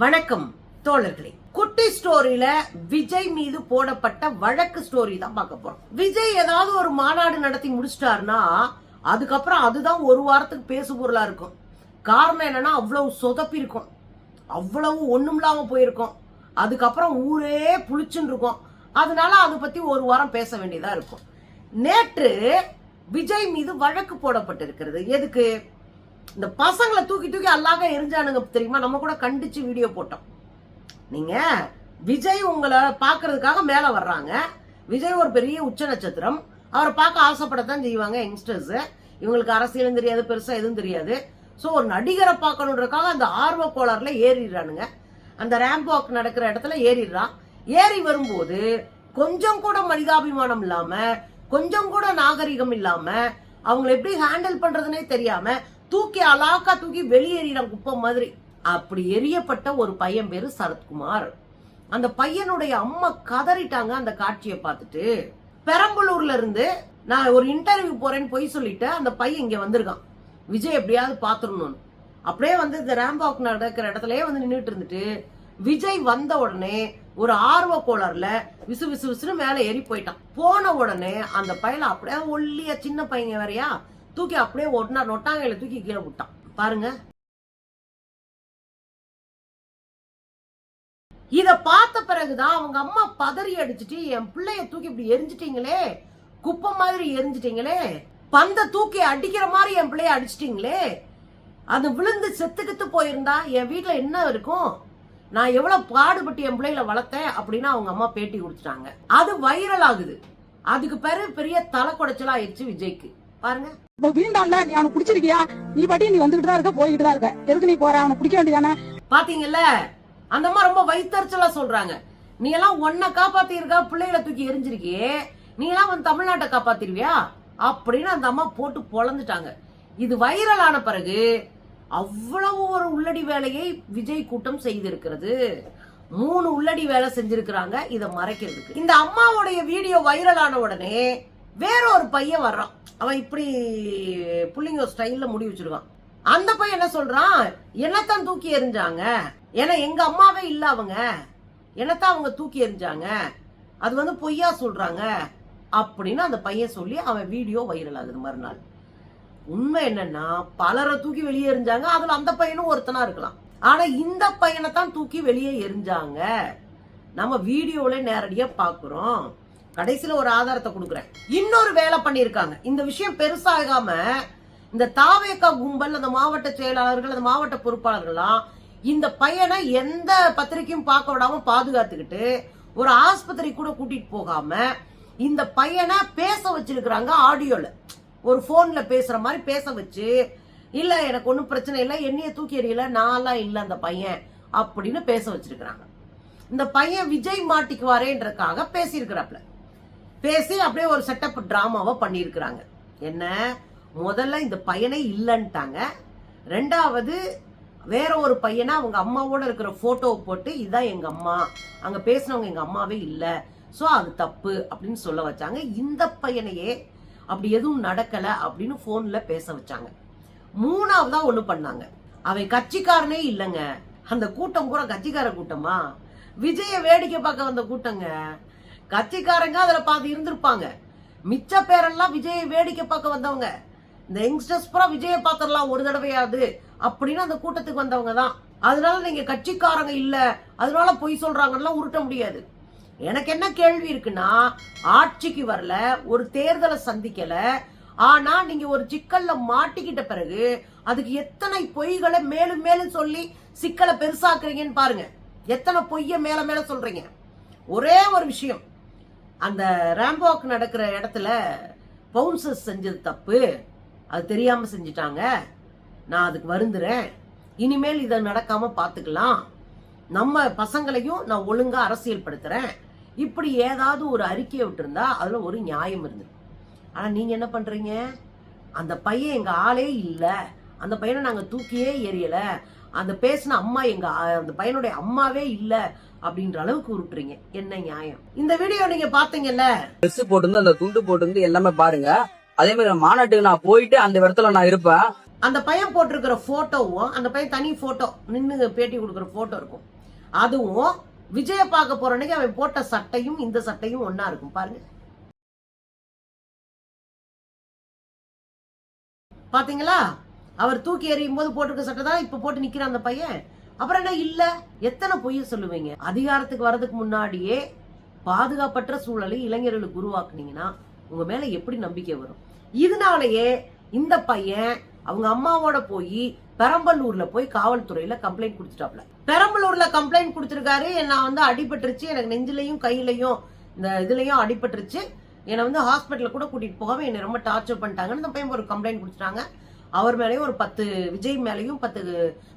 வணக்கம் தோழர்களே. குட்டி ஸ்டோரியில விஜய் மீது போடப்பட்ட வழக்கு ஸ்டோரி தான் பார்க்க போறோம். விஜய் ஏதாவது ஒரு மாநாடு நடத்தி முடிச்சிட்டாருன்னா அதுக்கப்புறம் அதுதான் ஒரு வாரத்துக்கு பேசு பொருளா இருக்கும். காரணம் என்னன்னா அவ்வளவு சொதப்பி இருக்கும். அவ்வளவு ஒண்ணும் இல்லாம போயிருக்கும். அதுக்கப்புறம் ஊரே புளிச்சுன்னு இருக்கும். அதனால அதை பத்தி ஒரு வாரம் பேச வேண்டியதா இருக்கும். நேற்று விஜய் மீது வழக்கு போடப்பட்டிருக்கிறது. எதுக்கு? இந்த பசங்களை தூக்கி தூக்கி அல்லாக எரிஞ்சானுங்க தெரியுமா? நம்ம கூட கண்டிச்சு வீடியோ போட்டோம். நீங்க விஜய் உங்களை பார்க்கறதுக்காக மேல வர்றாங்க. விஜய் ஒரு பெரிய உச்ச நட்சத்திரம். அவரை பார்க்க ஆசைப்படத்தான் செய்வாங்க யங்ஸ்டர்ஸ் இவங்களுக்கு அரசியலும் தெரியாது பெருசா எதுவும் தெரியாது. ஸோ ஒரு நடிகரை பார்க்கணுன்றதுக்காக அந்த ஆர்வ கோளாறுல ஏறிடுறானுங்க. அந்த ரேம்ப் வாக் நடக்கிற இடத்துல ஏறிடுறான். ஏறி வரும்போது கொஞ்சம் கூட மனிதாபிமானம் இல்லாம கொஞ்சம் கூட நாகரிகம் இல்லாம அவங்களை எப்படி ஹேண்டில் பண்றதுனே தெரியாம தூக்கி அலாக்கா தூக்கி வெளியேறிறான் குப்பம் மாதிரி. அப்படி எரியப்பட்ட ஒரு பையன் பேரு சரத்குமார். அந்த பையனுடைய அம்மா கதறிட்டாங்க அந்த காட்சியை பார்த்துட்டு. பெரம்பலூர்ல இருந்து நான் ஒரு இன்டர்வியூ போறேன்னு போய் சொல்லிட்டு அந்த பையன் இங்க வந்திருக்கான். விஜய் எப்படியாவது பாத்துடணும்னு அப்படியே வந்து இந்த ரேம்பாக் நடக்கிற இடத்துலயே வந்து நின்றுட்டு இருந்துட்டு விஜய் வந்த உடனே ஒரு ஆர்வ கோளாறுல விசு விசு விசுன்னு மேல ஏறி போயிட்டான். போன உடனே அந்த பையல அப்படியே ஒல்லியா சின்ன பையன் வேறயா தூக்கி அப்படியே ஒட்டினா நொட்டாங்கையில தூக்கி கீழே விட்டான் பாருங்க. இத பார்த்த பிறகுதான் அவங்க அம்மா பதறி அடிச்சுட்டு என் பிள்ளைய தூக்கி இப்படி எரிஞ்சிட்டீங்களே? குப்பை மாதிரி எரிஞ்சிட்டீங்களே? பந்த தூக்கி அடிக்கிற மாதிரி என் பிள்ளைய அடிச்சிட்டீங்களே? அது விழுந்து செத்துக்கிட்டு போயிருந்தா என் வீட்டில் என்ன இருக்கும்? நான் எவ்வளவு பாடுபட்டு என் பிள்ளைகளை வளர்த்தேன்? அப்படின்னு அவங்க அம்மா பேட்டி கொடுத்துட்டாங்க. அது வைரல் ஆகுது. அதுக்கு பிறகு பெரிய தலை குடைச்சலா ஆயிடுச்சு விஜய்க்கு. பாருங்க. இப்ப வீண்டான்ல நீ அவனை பிடிச்சிருக்கியா நீ பாட்டி நீ வந்துகிட்டு தான் இருக்க போய்கிட்டு தான் இருக்க. எதுக்கு நீ போற? அவனை பிடிக்க வேண்டியதானே? பாத்தீங்கல்ல அந்த அம்மா ரொம்ப வைத்தறிச்சலா சொல்றாங்க. நீ எல்லாம் ஒன்ன காப்பாத்தி இருக்கா பிள்ளைகளை தூக்கி எரிஞ்சிருக்கியே. நீ எல்லாம் வந்து தமிழ்நாட்டை காப்பாத்திருவியா? அப்படின்னு அந்த அம்மா போட்டு பொழந்துட்டாங்க. இது வைரல் ஆன பிறகு அவ்வளவு ஒரு உள்ளடி வேலையை விஜய் கூட்டம் செய்திருக்கிறது. மூணு உள்ளடி வேலை செஞ்சிருக்கிறாங்க இதை மறைக்கிறதுக்கு. இந்த அம்மாவுடைய வீடியோ வைரல் ஆன உடனே வேற ஒரு பையன் வர்றான். அவன் இப்படி பிள்ளைங்க ஸ்டைல்ல முடி வச்சிருக்கான். அந்த பையன் என்ன சொல்றான்? என்னத்தான் தூக்கி எறிஞ்சாங்க? ஏன்னா எங்க அம்மாவே இல்ல அவங்க. என்னத்தான் அவங்க தூக்கி எறிஞ்சாங்க? அது வந்து பொய்யா சொல்றாங்க? அப்படின்னு அந்த பையன் சொல்லி அவன் வீடியோ வைரல் ஆகுது மறுநாள். உண்மை என்னன்னா பலரை தூக்கி வெளியே எறிஞ்சாங்க. அதுல அந்த பையனும் ஒருத்தனா இருக்கலாம். ஆனா இந்த பையனை தான் தூக்கி வெளியே எரிஞ்சாங்க நம்ம வீடியோல நேரடியா பாக்குறோம். கடைசியில் ஒரு ஆதாரத்தை கொடுக்குறேன். இன்னொரு வேலை பண்ணியிருக்காங்க. இந்த விஷயம் பெருசாகாம இந்த தாவேக்கா கும்பல் அந்த மாவட்ட செயலாளர்கள் அந்த மாவட்ட பொறுப்பாளர்கள்லாம் இந்த பையனை எந்த பத்திரிக்கையும் பார்க்க விடாம பாதுகாத்துக்கிட்டு ஒரு ஆஸ்பத்திரி கூட கூட்டிட்டு போகாம இந்த பையனை பேச வச்சிருக்கிறாங்க ஆடியோல. ஒரு போன்ல பேசுற மாதிரி பேச வச்சு இல்ல எனக்கு ஒன்றும் பிரச்சனை இல்லை என்னைய தூக்கி எறியல நான்லாம் இல்லை அந்த பையன் அப்படின்னு பேச வச்சிருக்கிறாங்க. இந்த பையன் விஜய் மாட்டிக்குவாரேன்றக்காக பேசியிருக்கிறாப்ல பேசி அப்படியே ஒரு செட்டப் ட்ராமாவை பண்ணியிருக்கிறாங்க. என்ன? முதல்ல இந்த பையனே இல்லைன்ட்டாங்க. ரெண்டாவது வேற ஒரு பையனை அவங்க அம்மாவோட இருக்கிற ஃபோட்டோவை போட்டு இதுதான் எங்கள் அம்மா. அங்கே பேசினவங்க எங்கள் அம்மாவே இல்லை. ஸோ அது தப்பு அப்படின்னு சொல்ல வச்சாங்க. இந்த பையனையே அப்படி எதுவும் நடக்கலை அப்படின்னு ஃபோனில் பேச வச்சாங்க. மூணாவதா ஒன்று பண்ணாங்க. அவன் கட்சிக்காரனே இல்லைங்க. அந்த கூட்டம் கூட கட்சிக்கார கூட்டமா? விஜய வேடிக்கை பார்க்க வந்த கூட்டங்க. கட்சிக்காரங்க அதில் பாதி இருந்திருப்பாங்க. மிச்ச பேரெல்லாம் விஜயை வேடிக்கை பார்க்க வந்தவங்க. இந்த யங்ஸ்டர்ஸ் பூரா விஜயை பார்த்துடலாம் ஒரு தடவையாவது அப்படின்னு அந்த கூட்டத்துக்கு வந்தவங்க தான். அதனால நீங்க கட்சிக்காரங்க இல்ல. அதனால பொய் சொல்றாங்கலாம் உருட்ட முடியாது. எனக்கு என்ன கேள்வி இருக்குன்னா ஆட்சிக்கு வரல ஒரு தேர்தலை சந்திக்கல. ஆனா நீங்க ஒரு சிக்கல்ல மாட்டிக்கிட்ட பிறகு அதுக்கு எத்தனை பொய்களை மேலும் மேலும் சொல்லி சிக்கலை பெருசாக்குறீங்கன்னு பாருங்க. எத்தனை பொய்ய மேல மேல சொல்றீங்க. ஒரே ஒரு விஷயம். அந்த ரேம்பாக் நடக்கிற இடத்துல பவுன்சஸ் செஞ்சது தப்பு. அது தெரியாமல் செஞ்சிட்டாங்க. நான் அதுக்கு வருந்துறேன். இனிமேல் இதை நடக்காமல் பார்த்துக்கலாம் நம்ம பசங்களையும் நான் ஒழுங்காக அரசியல்படுத்துகிறேன் இப்படி ஏதாவது ஒரு அறிக்கையை விட்டுருந்தா அதில் ஒரு நியாயம் இருந்தது. ஆனால் நீங்கள் என்ன பண்ணுறீங்க அந்த பையன் எங்கள் ஆளே இல்லை. அந்த பையனை நாங்கள் தூக்கியே எரியலை அந்த பேசின அம்மா எங்க அந்த பையனுடைய அம்மாவே இல்ல அப்படின்ற அளவுக்கு உருட்டுறீங்க. என்ன நியாயம்? இந்த வீடியோ நீங்க பாத்தீங்கல்ல? ட்ரெஸ் போட்டிருந்து அந்த துண்டு போட்டிருந்து எல்லாமே பாருங்க. அதே மாதிரி மாநாட்டுக்கு நான் போயிட்டு அந்த இடத்துல நான் இருப்பேன். அந்த பையன் போட்டிருக்கிற போட்டோவும் அந்த பையன் தனி போட்டோ நின்னு பேட்டி கொடுக்குற போட்டோ இருக்கும். அதுவும் விஜய பார்க்க போற அன்னைக்கு அவன் போட்ட சட்டையும் இந்த சட்டையும் ஒண்ணா இருக்கும். பாருங்க. பாத்தீங்களா? அவர் தூக்கி எறியும் போது போட்டிருக்க சட்டை தான் இப்ப போட்டு நிக்கிற அந்த பையன். அப்புறம் என்ன? இல்ல. எத்தனை பொய்ய சொல்லுவீங்க? அதிகாரத்துக்கு வர்றதுக்கு முன்னாடியே பாதுகாப்பற்ற சூழலை இளைஞர்களுக்கு உருவாக்குனீங்கன்னா உங்க மேல எப்படி நம்பிக்கை வரும்? இதனாலயே இந்த பையன் அவங்க அம்மாவோட போய் பெரம்பலூர்ல போய் காவல்துறையில கம்ப்ளைண்ட் கொடுத்துட்டாப்ல. பெரம்பலூர்ல கம்ப்ளைண்ட் கொடுத்துருக்காரு. நான் வந்து அடிபட்டுருச்சு. எனக்கு நெஞ்சிலையும் கையிலையும் இந்த இதுலயும் அடிபட்டுருச்சு. என்னை வந்து ஹாஸ்பிட்டல் கூட கூட்டிட்டு போகாம என்னை ரொம்ப டார்ச்சர் பண்ணிட்டாங்கன்னு இந்த பையன் ஒரு கம்ப்ளைண்ட் கொடுத்துட்டாங்க. அவர் மேலேயும் ஒரு பத்து விஜய் மேலேயும் பத்து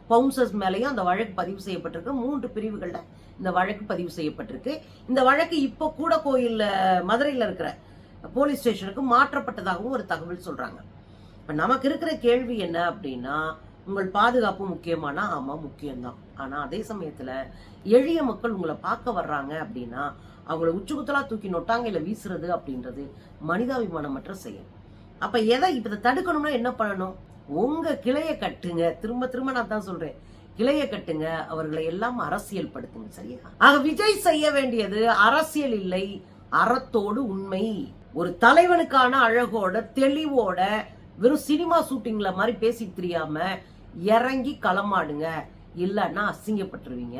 பவுன்சர்ஸ் மேலேயும் அந்த வழக்கு பதிவு செய்யப்பட்டிருக்கு. மூன்று பிரிவுகள்ல இந்த வழக்கு பதிவு செய்யப்பட்டிருக்கு. இந்த வழக்கு இப்போ கூட கோயில்ல மதுரையில இருக்கிற போலீஸ் ஸ்டேஷனுக்கு மாற்றப்பட்டதாகவும் ஒரு தகவல் சொல்றாங்க. இப்போ நமக்கு இருக்கிற கேள்வி என்ன அப்படின்னா உங்கள் பாதுகாப்பு முக்கியமானா? ஆமா முக்கியம்தான். ஆனா அதே சமயத்துல எளிய மக்கள் உங்களை பார்க்க வர்றாங்க அப்படின்னா அவங்கள உச்சுக்குத்தலாக தூக்கி நொட்டாங்கையில வீசுறது அப்படின்றது மனிதாபிமானமற்ற செயல். அப்ப எதை இப்ப இதை தடுக்கணும்னா என்ன பண்ணணும்? உங்க கிளைய கட்டுங்க. திரும்ப திரும்ப நான் தான் சொல்றேன். கிளைய கட்டுங்க. அவர்களை எல்லாம் அரசியல் படுத்துங்க சரியா? ஆக விஜய் செய்ய வேண்டியது அரசியல் இல்லை அறத்தோடு உண்மை. ஒரு தலைவனுக்கான அழகோட தெளிவோட வெறும் சினிமா ஷூட்டிங்ல மாதிரி பேசி தெரியாம இறங்கி களமாடுங்க. இல்லைன்னா அசிங்கப்பட்டுருவீங்க.